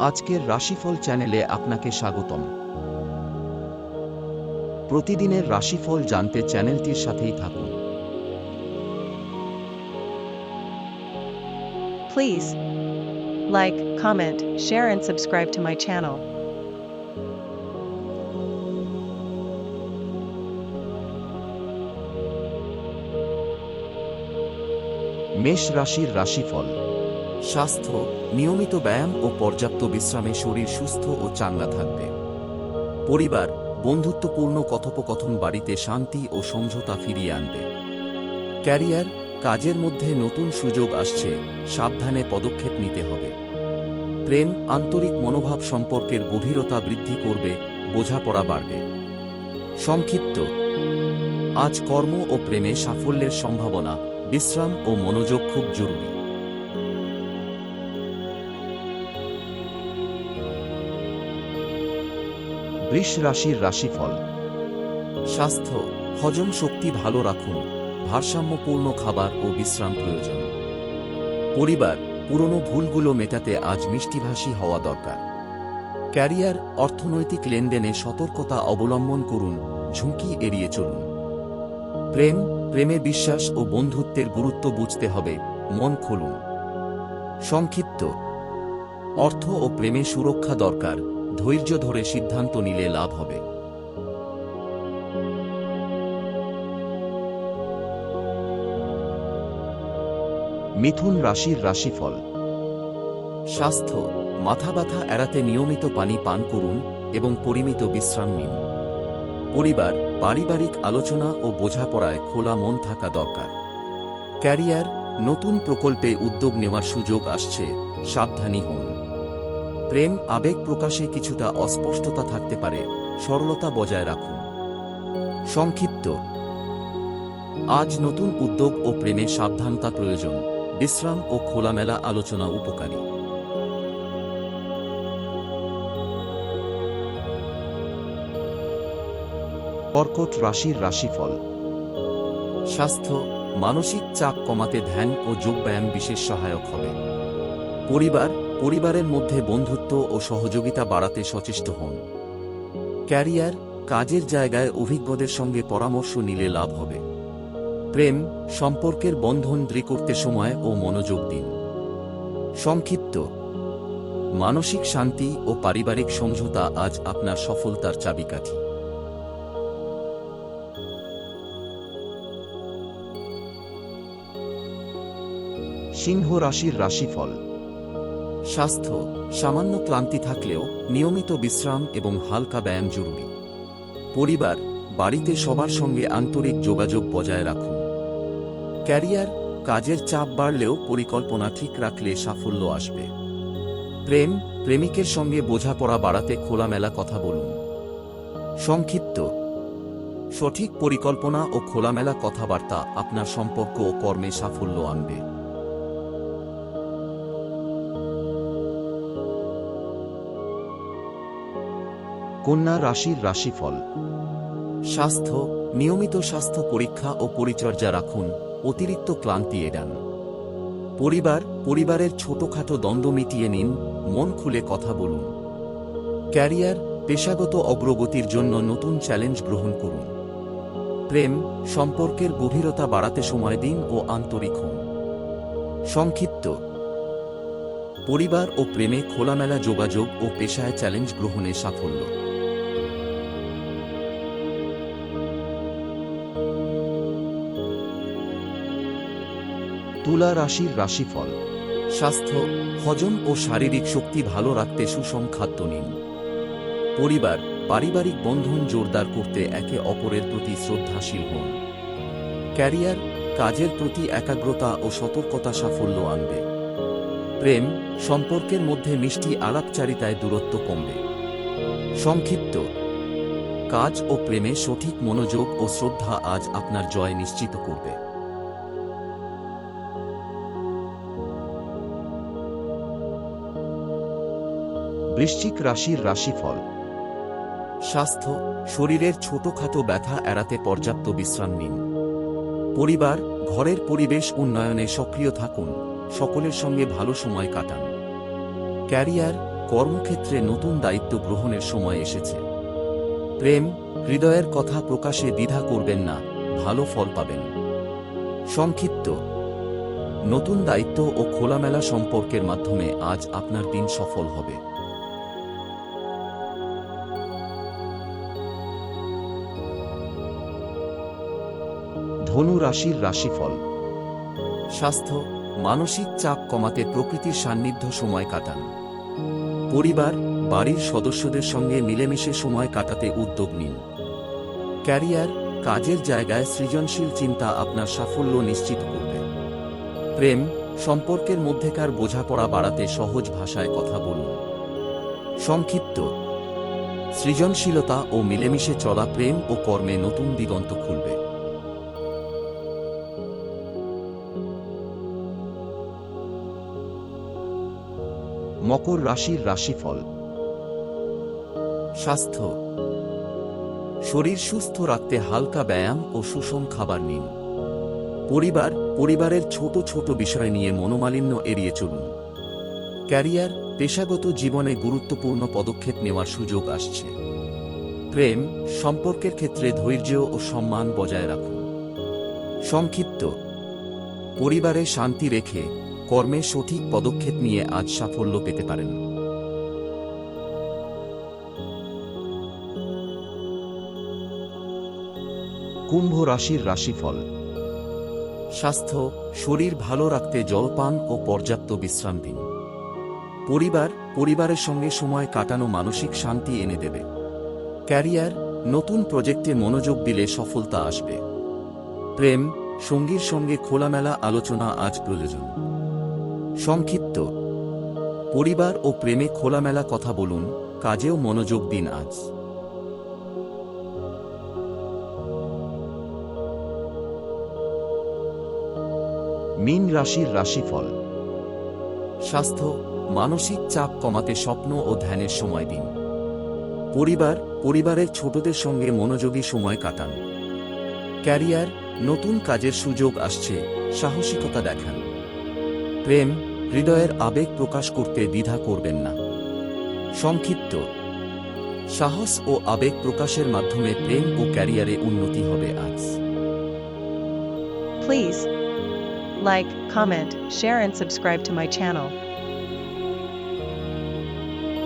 আজকের রাশিফল চ্যানেলে আপনাকে স্বাগতম। প্রতিদিনের রাশিফল জানতে চ্যানেলটির সাথেই থাকুন। Please like, comment, share, and subscribe to my channel. মেষ রাশির রাশিফল। স্বাস্থ্য, নিয়মিত ব্যায়াম ও পর্যাপ্ত বিশ্রামে শরীর সুস্থ ও চাঙ্গা থাকবে। পরিবার, বন্ধুত্বপূর্ণ কথোপকথন বাড়িতে শান্তি ও সমঝোতা ফিরিয়ে আনবে। ক্যারিয়ার, কাজের মধ্যে নতুন সুযোগ আসছে, সাবধানে পদক্ষেপ নিতে হবে। প্রেম, আন্তরিক মনোভাব সম্পর্কের গভীরতা বৃদ্ধি করবে, বোঝাপড়া বাড়বে। সংক্ষিপ্ত। আজ কর্ম ও প্রেমে সাফল্যের সম্ভাবনা, বিশ্রাম ও মনোযোগ খুব জরুরি। বৃষ রাশির রাশিফল। স্বাস্থ্য, হজম শক্তি ভালো রাখুন, ভারসাম্যপূর্ণ খাবার ও বিশ্রাম প্রয়োজন। পরিবার, পুরনো ভুলগুলো মেটাতে আজ মিষ্টিভাষী হওয়া দরকার। ক্যারিয়ার, অর্থনৈতিক লেনদেনে সতর্কতা অবলম্বন করুন, ঝুঁকি এড়িয়ে চলুন। প্রেম, প্রেমে বিশ্বাস ও বন্ধুত্বের গুরুত্ব বুঝতে হবে, মন খুলুন। সংক্ষিপ্ত। অর্থ ও প্রেমে সুরক্ষা দরকার। ধৈর্য ধরে সিদ্ধান্ত নিলে লাভ হবে। মিথুন রাশির রাশিফল। স্বাস্থ্য মাথা ব্যথা এড়াতে নিয়মিত পানি পান করুন এবং পরিমিত বিশ্রাম নিন। পরিবার পারিবারিক আলোচনা ও বোঝাপড়ায় খোলা মন থাকা দরকার। ক্যারিয়ার নতুন প্রকল্পে উদ্যোগ নেওয়ার সুযোগ আসছে সাবধানী হন। প্রেম আবেগ প্রকাশে কিছুটা অস্পষ্টতা থাকতে পারে সরলতা বজায় রাখুন। সংক্ষিপ্ত। আজ নতুন উদ্যোগ ও প্রেমে সাবধানতা প্রয়োজন বিশ্রাম ও খোলামেলা আলোচনা উপকারী। কর্কট রাশির রাশিফল। স্বাস্থ্য মানসিক চাপ কমাতে ধ্যান ও যোগব্যায়াম বিশেষ সহায়ক হবে। পরিবার পরিবারের মধ্যে বন্ধুত্ব ও সহযোগিতা বাড়াতে সচেষ্ট হন। ক্যারিয়ার, কাজের জায়গায় অভিজ্ঞদের সঙ্গে পরামর্শ নিলে লাভ হবে। প্রেম, সম্পর্কের বন্ধন দৃঢ় করতে সময় ও মনোযোগ দিন। সংক্ষিপ্ত। মানসিক শান্তি ও পারিবারিক সমঝোতা আজ আপনার সফলতার চাবিকাঠি। সিংহ রাশির রাশিফল। স্বাস্থ্য, সামান্য ক্লান্তি থাকলেও নিয়মিত বিশ্রাম এবং হালকা ব্যায়াম জরুরি। পরিবার, বাড়িতে সবার সঙ্গে আন্তরিক যোগাযোগ বজায় রাখুন। ক্যারিয়ার, কাজের চাপ বাড়লেও পরিকল্পনা ঠিক রাখলে সাফল্য আসবে। প্রেম, প্রেমিকের সঙ্গে বোঝাপড়া বাড়াতে খোলামেলা কথা বলুন। সংক্ষিপ্ত। সঠিক পরিকল্পনা ও খোলামেলা কথাবার্তা আপনার সম্পর্ক ও কর্মে সাফল্য আনবে। কন্যা রাশির রাশিফল। স্বাস্থ্য, নিয়মিত স্বাস্থ্য পরীক্ষা ও পরিচর্যা রাখুন, অতিরিক্ত ক্লান্তি এড়ান। পরিবার, পরিবারের ছোটখাটো দ্বন্দ্ব মিটিয়ে নিন, মন খুলে কথা বলুন। ক্যারিয়ার, পেশাগত অগ্রগতির জন্য নতুন চ্যালেঞ্জ গ্রহণ করুন। প্রেম, সম্পর্কের গভীরতা বাড়াতে সময় দিন ও আন্তরিক হন। সংক্ষিপ্ত। পরিবার ও প্রেমে খোলামেলা যোগাযোগ ও পেশায় চ্যালেঞ্জ গ্রহণে সাফল্য। তুলা রাশির রাশিফল। স্বাস্থ্য, হজম ও শারীরিক শক্তি ভালো রাখতে সুষম খাদ্য নিন। পরিবার, পারিবারিক বন্ধন জোরদার করতে একে অপরের প্রতি শ্রদ্ধাশীল হন। ক্যারিয়ার, কাজের প্রতি একাগ্রতা ও সতর্কতা সাফল্য আনবে। প্রেম, সম্পর্কের মধ্যে মিষ্টি আলাপচারিতায় দূরত্ব কমবে। সংক্ষিপ্ত। কাজ ও প্রেমে সঠিক মনোযোগ ও শ্রদ্ধা আজ আপনার জয় নিশ্চিত করবে। বৃশ্চিক রাশির রাশিফল। স্বাস্থ্য, শরীরের ছোটখাটো ব্যথা এড়াতে পর্যাপ্ত বিশ্রাম নিন। পরিবার, ঘরের পরিবেশ উন্নয়নে সক্রিয় থাকুন। সকলের সঙ্গে ভালো সময় কাটান। ক্যারিয়ার, কর্মক্ষেত্রে নতুন দায়িত্ব গ্রহণের সময় এসেছে। প্রেম, হৃদয়ের কথা প্রকাশে দ্বিধা করবেন না, ভালো ফল পাবেন। সংক্ষিপ্ত। নতুন দায়িত্ব ও খোলামেলা সম্পর্কের মাধ্যমে আজ আপনার দিন সফল হবে। ধনু রাশির রাশিফল। স্বাস্থ্য, মানসিক চাপ কমাতে প্রকৃতির সান্নিধ্য সময় কাটান। পরিবার, বাড়ির সদস্যদের সঙ্গে মিলেমিশে সময় কাটাতে উদ্যোগ নিন। ক্যারিয়ার, কাজের জায়গায় সৃজনশীল চিন্তা আপনার সাফল্য নিশ্চিত করবে। প্রেম, সম্পর্কের মধ্যেকার বোঝাপড়া বাড়াতে সহজ ভাষায় কথা বলুন। সংক্ষিপ্ত। সৃজনশীলতা ও মিলেমিশে চলা প্রেম ও কর্মে নতুন দিগন্ত খুলবে। মকর রাশির রাশিফল। স্বাস্থ্য। শরীর সুস্থ রাখতে হালকা ব্যায়াম ও সুষম খাবার নিন। পরিবার, পরিবারের ছোট ছোট বিষয় নিয়ে মনোমালিন্য এড়িয়ে চলুন। ক্যারিয়ার, পেশাগত জীবনে গুরুত্বপূর্ণ পদক্ষেপ নেওয়ার সুযোগ আসছে। প্রেম, সম্পর্কের ক্ষেত্রে ধৈর্য ও সম্মান বজায় রাখুন। সংক্ষিপ্ত। পরিবারে শান্তি রেখে কর্মে সঠিক পদক্ষেপ নিয়ে আজ সাফল্য পেতে পারেন। কুম্ভ রাশির রাশিফল। স্বাস্থ্য শরীর ভালো রাখতে জলপান ও পর্যাপ্ত বিশ্রাম দিন। পরিবার পরিবারের সঙ্গে সময় কাটানো মানসিক শান্তি এনে দেবে। ক্যারিয়ার নতুন প্রজেক্টে মনোযোগ দিলে সফলতা আসবে। প্রেম সঙ্গীর সঙ্গে খোলামেলা আলোচনা আজ প্রয়োজন। সংক্ষিপ্ত। পরিবার ও প্রেমে খোলামেলা কথা বলুন কাজেও মনোযোগ দিন আজ। মীন রাশির রাশিফল। স্বাস্থ্য মানসিক চাপ কমাতে স্বপ্ন ও ধ্যানের সময় দিন। পরিবার পরিবারের ছোটদের সঙ্গে মনোযোগী সময় কাটান। ক্যারিয়ার নতুন কাজের সুযোগ আসছে সাহসিকতা দেখান। প্রেম হৃদয়ের আবেগ প্রকাশ করতে দ্বিধা করবেন না। সংক্ষিপ্ত। সাহস ও আবেগ প্রকাশের মাধ্যমে প্রেম ও ক্যারিয়ারে উন্নতি হবে আজ। Please like comment share and subscribe to my channel.